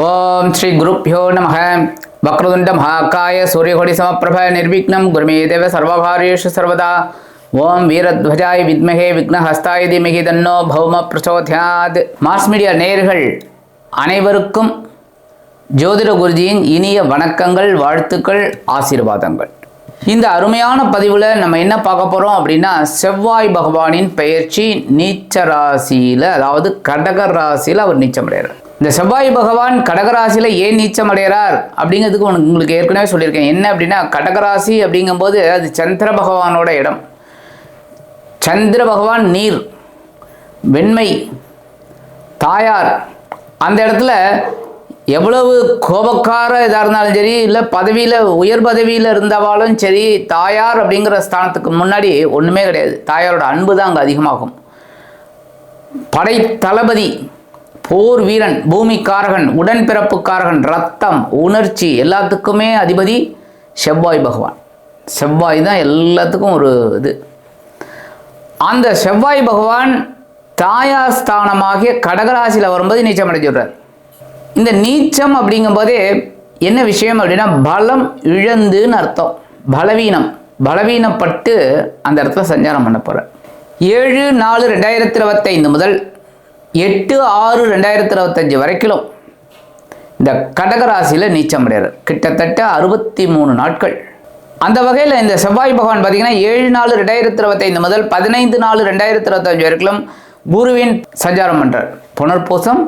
ஓம் ஸ்ரீ குருப்பியோ நம வக்ரதுண்ட மகாக்காய சூரியகொடி சமப்பிரப நிர்விக்னம் குருமே தேவ சர்வகாரியேஷு சர்வதா. ஓம் வீரத்வஜாய் வித்மகே விக்னஹஸ்தாய தீமகி தன்னோ பௌம பிரச்சோத்யாத் மாஸ் மீடியா நேர்கள் அனைவருக்கும் ஜோதிட குருஜியின் இனிய வணக்கங்கள் வாழ்த்துக்கள் ஆசீர்வாதங்கள். இந்த அருமையான பதிவில் நம்ம என்ன பார்க்க போகிறோம் அப்படின்னா செவ்வாய் பகவானின் பெயர்ச்சி நீச்ச ராசியில் அதாவது கடக ராசியில் அவர் நீச்சமடைகிறார் இந்த செவ்வாய் பகவான் கடகராசியில் ஏன் நீச்சம் அடைகிறார் அப்படிங்கிறதுக்கு உனக்கு உங்களுக்கு ஏற்கனவே சொல்லியிருக்கேன். என்ன அப்படின்னா கடகராசி அப்படிங்கும்போது அது சந்திர பகவானோட இடம். சந்திர பகவான் நீர் வெண்மை தாயார். அந்த இடத்துல எவ்வளவு கோபக்கார இதாக இருந்தாலும் சரி இல்லை பதவியில் உயர் பதவியில் இருந்தவாலும் சரி தாயார் அப்படிங்கிற ஸ்தானத்துக்கு முன்னாடி ஒன்றுமே கிடையாது. தாயாரோட அன்பு தான் அங்கே அதிகமாகும். படை தளபதி போர் வீரன் பூமிக்காரகன் உடன்பிறப்புக்காரகன் ரத்தம் உணர்ச்சி எல்லாத்துக்குமே அதிபதி செவ்வாய் பகவான். செவ்வாய் தான் எல்லாத்துக்கும் ஒரு இது. அந்த செவ்வாய் பகவான் தாயாஸ்தானமாகிய கடகராசியில் வரும்போது நீச்சம் அடைஞ்சிடுறார் இந்த நீச்சம் அப்படிங்கும்போதே என்ன விஷயம் அப்படின்னா பலம் இழந்துன்னு அர்த்தம். பலவீனம். பலவீனப்பட்டு அந்த இடத்துல சஞ்சாரம் பண்ண போகிறார் ஏழு நாலு ரெண்டாயிரத்தி இருபத்தைந்து முதல் எட்டு ஆறு ரெண்டாயிரத்தி இருபத்தஞ்சி வரைக்கும் இந்த கடகராசியில் நீச்சம் அடைகிறார் கிட்டத்தட்ட அறுபத்தி மூணு நாட்கள். அந்த வகையில் இந்த செவ்வாய் பகவான் பார்த்தீங்கன்னா ஏழு நாலு ரெண்டாயிரத்தி இருபத்தைந்து முதல் பதினைந்து நாலு ரெண்டாயிரத்தி இருபத்தஞ்சு வரைக்கும் குருவின் சஞ்சாரம் பண்ணுறார் புனர்பூசம்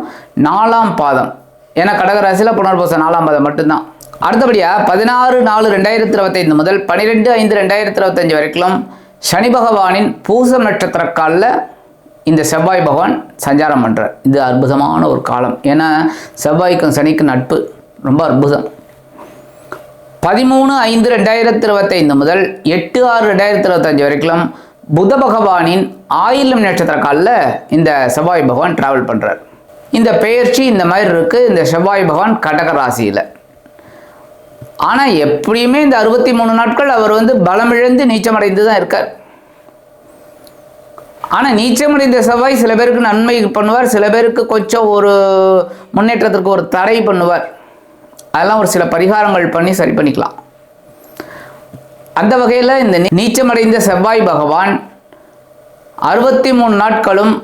நாலாம் பாதம். ஏன்னா கடகராசியில் புனர்பூசம் நாலாம் பாதம் மட்டும்தான். அடுத்தபடியாக பதினாறு நாலு ரெண்டாயிரத்தி இருபத்தைந்து முதல் பன்னிரெண்டு ஐந்து ரெண்டாயிரத்தி இருபத்தஞ்சு வரைக்கும் சனி பகவானின் பூசம் நட்சத்திர காலில் இந்த செவ்வாய் பகவான் சஞ்சாரம் பண்ணுறார் இது அற்புதமான ஒரு காலம். ஏன்னா செவ்வாய்க்கும் சனிக்கும் நட்பு ரொம்ப அற்புதம். பதிமூணு ஐந்து ரெண்டாயிரத்தி இருபத்தைந்து முதல் எட்டு ஆறு ரெண்டாயிரத்தி இருபத்தஞ்சு வரைக்கும் புத பகவானின் ஆயிலம் நட்சத்திர காலில் இந்த செவ்வாய் பகவான் டிராவல் பண்ணுறார் இந்த பெயர்ச்சி இந்த மாதிரி இருக்குது இந்த செவ்வாய் பகவான் கடக ராசியில். ஆனால் எப்படியுமே இந்த அறுபத்தி மூணு நாட்கள் அவர் வந்து பலமிழந்து நீச்சமடைந்து தான் இருக்கார். ஆனால் நீச்சமடைந்த செவ்வாய் சில பேருக்கு நன்மை பண்ணுவார் சில பேருக்கு கொஞ்சம் ஒரு முன்னேற்றத்திற்கு ஒரு தடை பண்ணுவார். அதெல்லாம் ஒரு சில பரிகாரங்கள் பண்ணி சரி பண்ணிக்கலாம். அந்த வகையில் இந்த நீச்சமடைந்த செவ்வாய் பகவான் அறுபத்தி மூணு நாட்களும்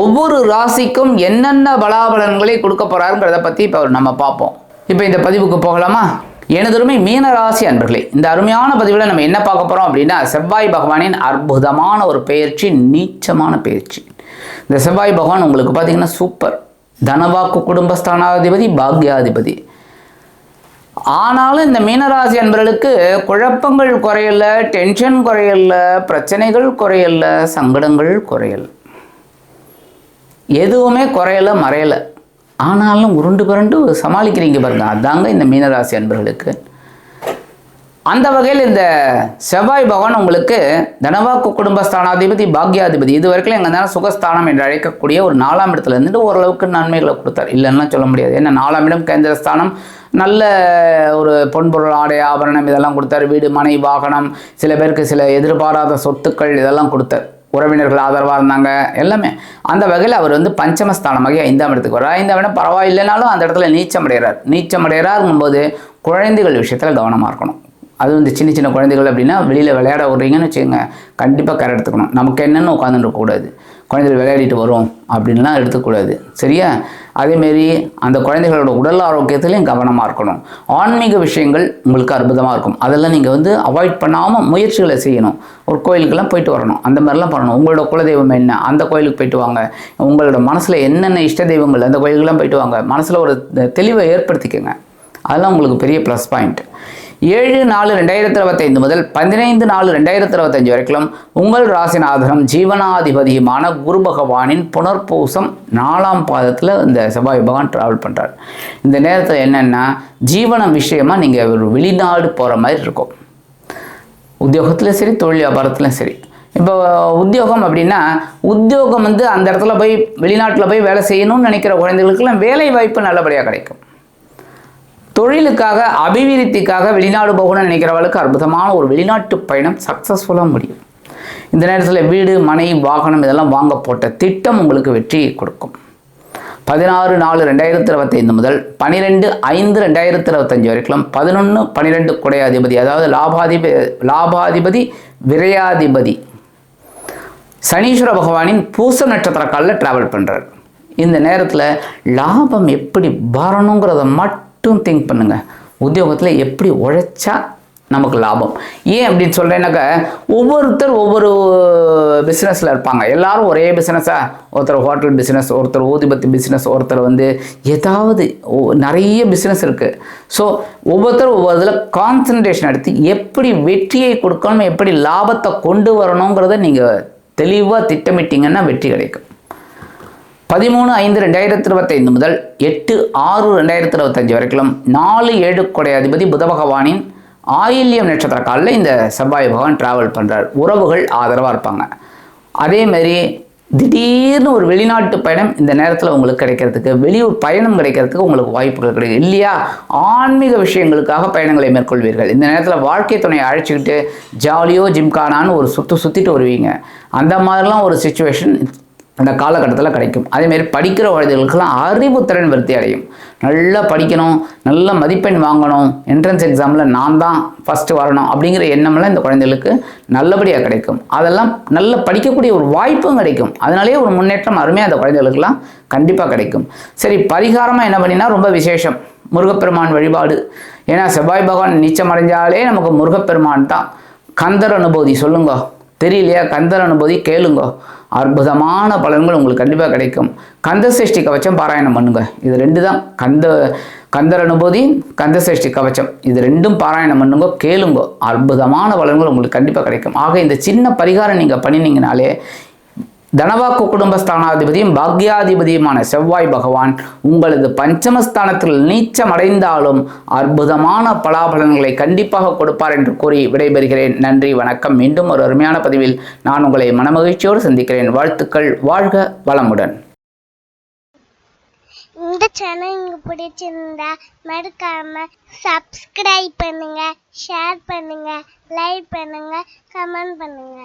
ஒவ்வொரு ராசிக்கும் என்னென்ன பலாபலன்களை கொடுக்க போகிறாருங்கிறத பற்றி இப்போ நம்ம பார்ப்போம். இப்போ இந்த பதிவுக்கு போகலாமா? எனதுமே மீனராசி அன்பர்களே இந்த அருமையான பதிவில் நம்ம என்ன பார்க்க போகிறோம் அப்படின்னா செவ்வாய் பகவானின் அற்புதமான ஒரு பயிற்சி நீச்சமான பயிற்சி இந்த செவ்வாய் பகவான் உங்களுக்கு பார்த்தீங்கன்னா சூப்பர் தனவாக்கு குடும்பஸ்தானாதிபதி பாக்யாதிபதி. ஆனாலும் இந்த மீனராசி அன்பர்களுக்கு குழப்பங்கள் குறையல டென்ஷன் குறையல பிரச்சனைகள் குறையல சங்கடங்கள் குறையல. எதுவுமே குறையல மறையல. ஆனாலும் உருண்டு புரண்டு சமாளிக்கிறீங்க பாருங்க. அதாங்க இந்த மீனராசி அன்பர்களுக்கு. அந்த வகையில் இந்த செவ்வாய் பகவான் உங்களுக்கு தனவாக்கு குடும்பஸ்தானாதிபதி பாக்யாதிபதி இது வரைக்கும் எங்கள் சுகஸ்தானம் என்று அழைக்கக்கூடிய ஒரு நாலாம் இடத்துல இருந்துட்டு ஓரளவுக்கு நன்மைகளை கொடுத்தார். இல்லைன்னா சொல்ல முடியாது. ஏன்னா நாலாம் இடம் கேந்திரஸ்தானம் நல்ல ஒரு பொன்பொருள் ஆடை ஆபரணம் இதெல்லாம் கொடுத்தார். வீடு மனை வாகனம் சில பேருக்கு சில எதிர்பாராத சொத்துக்கள் இதெல்லாம் கொடுத்தார். உறவினர்கள் ஆதரவாக இருந்தாங்க எல்லாமே. அந்த வகையில் அவர் வந்து பஞ்சமஸ்தானமாக ஐந்தாம் இடத்துக்கு வர்றார். ஐந்தாம் இடம் பரவாயில்லைனாலும் அந்த இடத்துல நீச்சம் அடைகிறார் நீச்சம் அடைகிறாருங்கும்போது குழந்தைகள் விஷயத்தில் கவனமாக இருக்கணும். அது வந்து சின்ன சின்ன குழந்தைகள் அப்படின்னா வெளியில் விளையாட விட்றீங்கன்னு வச்சுக்கோங்க. கண்டிப்பாக கரை எடுத்துக்கணும். நமக்கு என்னென்னு உட்காந்துட்டு இருக்கக்கூடாது குழந்தைகள் விளையாடிட்டு வரும் அப்படின்லாம் எடுத்துக்கூடாது சரியா? அதேமாரி அந்த குழந்தைகளோட உடல் ஆரோக்கியத்துலையும் கவனமாக இருக்கணும். ஆன்மீக விஷயங்கள் உங்களுக்கு அற்புதமாக இருக்கும். அதெல்லாம் நீங்கள் வந்து அவாய்ட் பண்ணாமல் முயற்சிகளை செய்யணும். ஒரு கோயிலுக்கெல்லாம் போயிட்டு வரணும். அந்த மாதிரிலாம் பண்ணணும். உங்களோட குலதெய்வம் என்ன? அந்த கோயிலுக்கு போயிட்டு வாங்க. உங்களோட மனசில் என்னென்ன இஷ்ட தெய்வங்கள்? அந்த கோயிலுக்கெல்லாம் போயிட்டு வாங்க. மனசில் ஒரு தெளிவை ஏற்படுத்திக்கோங்க. அதெல்லாம் உங்களுக்கு பெரிய ப்ளஸ் பாயிண்ட் ஏழு நாலு ரெண்டாயிரத்தி இருபத்தைந்து முதல் பதினைந்து நாலு ரெண்டாயிரத்தி இருபத்தஞ்சு வரைக்கும் உங்கள் ராசிநாதனம் ஜீவனாதிபதியுமான குரு பகவானின் புனர்பூசம் நாலாம் பாதத்தில் இந்த செவ்வாய் பகவான் ட்ராவல் பண்ணுறார் இந்த நேரத்தில் என்னென்னா ஜீவனம் விஷயமாக நீங்கள் ஒரு வெளிநாடு போகிற மாதிரி இருக்கும். உத்தியோகத்திலும் சரி தொழில் வியாபாரத்துலையும் சரி. இப்போ உத்தியோகம் அப்படின்னா உத்தியோகம் வந்து அந்த இடத்துல போய் வெளிநாட்டில் போய் வேலை செய்யணும்னு நினைக்கிற குழந்தைகளுக்கெல்லாம் வேலை வாய்ப்பு நல்லபடியாக கிடைக்கும். தொழிலுக்காக அபிவிருத்திக்காக வெளிநாடு போகணும்னு நினைக்கிறவளுக்கு அற்புதமான ஒரு வெளிநாட்டு பயணம் சக்ஸஸ்ஃபுல்லாக முடியும். இந்த நேரத்தில் வீடு மனை வாகனம் இதெல்லாம் வாங்க போட்ட திட்டம் உங்களுக்கு வெற்றியை கொடுக்கும். பதினாறு நாலு ரெண்டாயிரத்தி இருபத்தைந்து முதல் பனிரெண்டு ஐந்து ரெண்டாயிரத்தி இருபத்தஞ்சு வரைக்கும் பதினொன்று பன்னிரெண்டு குடையாதிபதி அதாவது லாபாதிபதி லாபாதிபதி விரையாதிபதி. சனீஸ்வர பகவானின் பூச நட்சத்திர காலில் ட்ராவல் பண்ணுறார் இந்த நேரத்தில் லாபம் எப்படி வரணுங்கிறத மட்டும் திங்க் பண்ணுங்கள் உத்தியோகத்தில் எப்படி உழைச்சா நமக்கு லாபம். ஏன் அப்படின்னு சொல்கிறேன்னாக்கா ஒவ்வொருத்தர் ஒவ்வொரு பிஸ்னஸில் இருப்பாங்க. எல்லாரும் ஒரே பிஸ்னஸாக ஒருத்தர் ஹோட்டல் பிஸ்னஸ் ஒருத்தர் ஊதிபத்தி பிஸ்னஸ் ஒருத்தர் வந்து ஏதாவது நிறைய பிஸ்னஸ் இருக்குது ஸோ ஒவ்வொருத்தரும் ஒவ்வொரு இதில் கான்சன்ட்ரேஷன் எடுத்து எப்படி வெற்றியை கொடுக்கணும் எப்படி லாபத்தை கொண்டு வரணுங்கிறத நீங்கள் தெளிவாக திட்டமிட்டிங்கன்னா வெற்றி கிடைக்கும். பதிமூணு ஐந்து ரெண்டாயிரத்தி இருபத்தைந்து முதல் எட்டு ஆறு ரெண்டாயிரத்தி இருபத்தஞ்சு வரைக்கும் நாலு ஏழு கொடை அதிபதி புத பகவானின் ஆயில்யம் நட்சத்திர காலில் இந்த செவ்வாய் பகவான் டிராவல் பண்ணுறார் உறவுகள் ஆதரவாக இருப்பாங்க. அதேமாரி திடீர்னு ஒரு வெளிநாட்டு பயணம் இந்த நேரத்தில் உங்களுக்கு கிடைக்கிறதுக்கு வெளியூர் பயணம் கிடைக்கிறதுக்கு உங்களுக்கு வாய்ப்புகள் கிடைக்கும் இல்லையா? ஆன்மீக விஷயங்களுக்காக பயணங்களை மேற்கொள்வீர்கள். இந்த நேரத்தில் வாழ்க்கை துணையை அழைச்சிக்கிட்டு ஜாலியோ ஜிம்கானான்னு ஒரு சுற்று சுற்றிட்டு வருவீங்க. அந்த மாதிரிலாம் ஒரு சுச்சுவேஷன் அந்த காலகட்டத்தில் கிடைக்கும். அதேமாரி படிக்கிற குழந்தைகளுக்கெல்லாம் அறிவுத்திறன் விருத்தி அடையும். நல்லா படிக்கணும் நல்ல மதிப்பெண் வாங்கணும் என்ட்ரன்ஸ் எக்ஸாமில் நான் தான் ஃபஸ்ட்டு வரணும் அப்படிங்கிற எண்ணமெல்லாம் இந்த குழந்தைகளுக்கு நல்லபடியாக கிடைக்கும். அதெல்லாம் நல்ல படிக்கக்கூடிய ஒரு வாய்ப்பும் கிடைக்கும். அதனாலேயே ஒரு முன்னேற்றம் அருமையாக அந்த குழந்தைகளுக்கெல்லாம் கண்டிப்பாக கிடைக்கும். சரி பரிகாரமாக என்ன பண்ணினா ரொம்ப விசேஷம். முருகப்பெருமான் வழிபாடு. ஏன்னா செவ்வாய் பகவான் நீச்சம் அடைஞ்சாலே நமக்கு முருகப்பெருமான் தான். கந்தர் அனுபூதி சொல்லுங்க. தெரியலையா? கந்தர் அனுபூதி கேளுங்க. அற்புதமான பலன்கள் உங்களுக்கு கண்டிப்பாக கிடைக்கும். கந்த சஷ்டி கவச்சம் பாராயணம் பண்ணுங்க. இது ரெண்டு தான் கந்த கந்தர் அனுபூதி கந்த சஷ்டி கவச்சம். இது ரெண்டும் பாராயணம் பண்ணுங்க கேளுங்க. அற்புதமான பலன்கள் உங்களுக்கு கண்டிப்பாக கிடைக்கும். ஆக இந்த சின்ன பரிகாரம் நீங்கள் பண்ணினீங்கனாலே தனவாக்கு குடும்பஸ்தானாதிபதியும் பாக்யாதிபதியுமான செவ்வாய் பகவான் உங்களது பஞ்சமஸ்தானத்தில் நீச்சம் அடைந்தாலும் அற்புதமான பலாபலன்களை கண்டிப்பாக கொடுப்பார் என்று கூறி விடைபெறுகிறேன். நன்றி வணக்கம். மீண்டும் ஒரு அருமையான பதிவில் நான் உங்களை மனமகிழ்ச்சியோடு சந்திக்கிறேன். வாழ்த்துக்கள். வாழ்க வளமுடன். இந்த சேனல் உங்களுக்கு பிடிச்சிருந்தா மறக்காம சப்ஸ்கிரைப் பண்ணுங்க ஷேர் பண்ணுங்க லைக் பண்ணுங்க கமெண்ட் பண்ணுங்க.